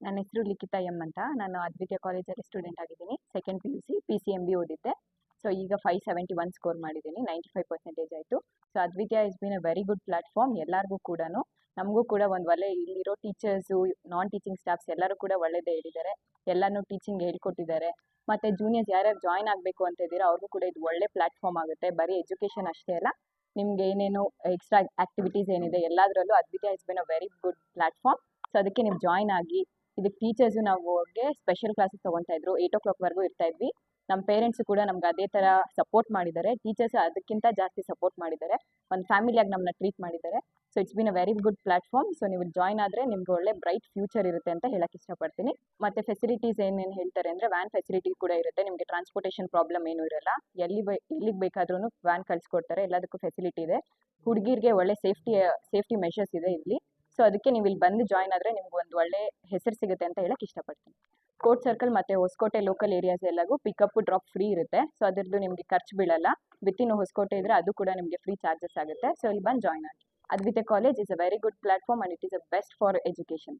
ನನ್ನ ಹೆಸರು ಲಿಖಿತಾ ಎಂ ಅಂತ. ನಾನು ಅದ್ವಿತೀಯ ಕಾಲೇಜಲ್ಲಿ ಸ್ಟೂಡೆಂಟ್ ಆಗಿದ್ದೀನಿ. Second P U C P C M B ಓದಿದ್ದೆ. ಸೊ ಈಗ ಫೈವ್ ಸೆವೆಂಟಿ ಒನ್ ಸ್ಕೋರ್ ಮಾಡಿದ್ದೀನಿ. ನೈಂಟಿ ಫೈವ್ ಪರ್ಸೆಂಟೇಜ್ ಆಯಿತು. So Advitiya is been a very good platform ಎಲ್ಲರಿಗೂ ಕೂಡ ನಮಗೂ ಕೂಡ ಒಂದು ಒಳ್ಳೆ ಇಲ್ಲಿರೋ ಟೀಚರ್ಸು ನಾನ್ ಟೀಚಿಂಗ್ ಸ್ಟಾಫ್ಸ್ ಎಲ್ಲರೂ ಕೂಡ ಒಳ್ಳೆಯದೇ ಹೇಳಿದ್ದಾರೆ. ಎಲ್ಲನೂ ಟೀಚಿಂಗ್ ಹೇಳ್ಕೊಟ್ಟಿದ್ದಾರೆ. ಮತ್ತು ಜೂನಿಯರ್ಸ್ ಯಾರ್ಯಾರು ಜಾಯ್ನ್ ಆಗಬೇಕು ಅಂತ ಇದ್ದೀರಾ ಅವ್ರಿಗೂ ಕೂಡ ಇದು ಒಳ್ಳೆ ಪ್ಲಾಟ್ಫಾರ್ಮ್ ಆಗುತ್ತೆ. ಬರೀ ಎಜುಕೇಷನ್ ಅಷ್ಟೇ ಅಲ್ಲ. ನಿಮ್ಗೆ ಏನೇನು ಎಕ್ಸ್ಟ್ರಾ ಆಕ್ಟಿವಿಟೀಸ್ ಏನಿದೆ ಎಲ್ಲದರಲ್ಲೂ Advitiya is been a very good platform so ಅದಕ್ಕೆ ನೀವು ಜಾಯ್ನ್ ಆಗಿ ಇದಕ್ಕೆ ಟೀಚರ್ಸು ನಾವು ಸ್ಪೆಷಲ್ ಕ್ಲಾಸಸ್ ತೊಗೊಳ್ತಾ ಇದ್ರು. ಏಯ್ಟ್ ಓ ಕ್ಲಾಕ್ವರೆಗೂ ಇರ್ತಾ ಇದ್ವಿ. ನಮ್ಮ ಪೇರೆಂಟ್ಸು ಕೂಡ ನಮ್ಗೆ ಅದೇ ಥರ ಸಪೋರ್ಟ್ ಮಾಡಿದ್ದಾರೆ. ಟೀಚರ್ಸ್ ಅದಕ್ಕಿಂತ ಜಾಸ್ತಿ ಸಪೋರ್ಟ್ ಮಾಡಿದ್ದಾರೆ. ಒಂದು ಫ್ಯಾಮಿಲಿಯಾಗಿ ನಮ್ಮನ್ನ ಟ್ರೀಟ್ ಮಾಡಿದ್ದಾರೆ. So it's been a very good platform so ನೀವು ಜಾಯ್ನ್ ಆದರೆ ನಿಮ್ಗೆ ಒಳ್ಳೆ ಬ್ರೈಟ್ ಫ್ಯೂಚರ್ ಇರುತ್ತೆ ಅಂತ ಹೇಳಕ್ಕೆ ಇಷ್ಟಪಡ್ತೀನಿ. ಮತ್ತು ಫೆಸಿಲಿಟೀಸ್ ಏನೇನು ಹೇಳ್ತಾರೆ ಅಂದರೆ ವ್ಯಾನ್ ಫೆಸಿಲಿಟಿ ಕೂಡ ಇರುತ್ತೆ. ನಿಮಗೆ ಟ್ರಾನ್ಸ್ಪೋರ್ಟೇಷನ್ ಪ್ರಾಬ್ಲಮ್ ಏನೂ ಇರಲ್ಲ. ಎಲ್ಲಿ ಬೈ, ಎಲ್ಲಿಗೆ ಬೇಕಾದ್ರೂ ವ್ಯಾನ್ ಕಳಿಸ್ಕೊಡ್ತಾರೆ. ಎಲ್ಲದಕ್ಕೂ ಫೆಸಿಲಿಟಿ ಇದೆ. ಹುಡುಗಿರಿಗೆ ಒಳ್ಳೆ ಸೇಫ್ಟಿ ಸೇಫ್ಟಿ ಮೆಷರ್ಸ್ ಇದೆ ಇಲ್ಲಿ. ಸೊ ಅದಕ್ಕೆ ನೀವು ಇಲ್ಲಿ ಬಂದು ಜಾಯ್ನ್ ಆದರೆ ನಿಮ್ಗೆ ಒಂದು ಒಳ್ಳೆ ಹೆಸರು ಸಿಗುತ್ತೆ ಅಂತ ಹೇಳಕ್ಕೆ ಇಷ್ಟಪಡ್ತೀನಿ. ಕೋರ್ಟ್ ಸರ್ಕಲ್ ಮತ್ತು ಹೊಸಕೋಟೆ ಲೋಕಲ್ ಏರಿಯಾಸ್ ಎಲ್ಲಗೂ ಪಿಕಪ್ ಡ್ರಾಪ್ ಫ್ರೀ ಇರುತ್ತೆ. ಸೊ ಅದರದ್ದು ನಿಮಗೆ ಖರ್ಚು ಬೀಳಲ್ಲ. ವಿತಿನ್ ಹೊಸಕೋಟೆ ಇದ್ರೆ ಅದು ಕೂಡ ನಿಮಗೆ ಫ್ರೀ ಚಾರ್ಜಸ್ ಆಗುತ್ತೆ. ಸೊ ಇಲ್ಲಿ ಬಂದು ಜಾಯ್ನ್ ಆಗಿ. Advitiya college is a very good platform and it is a best for education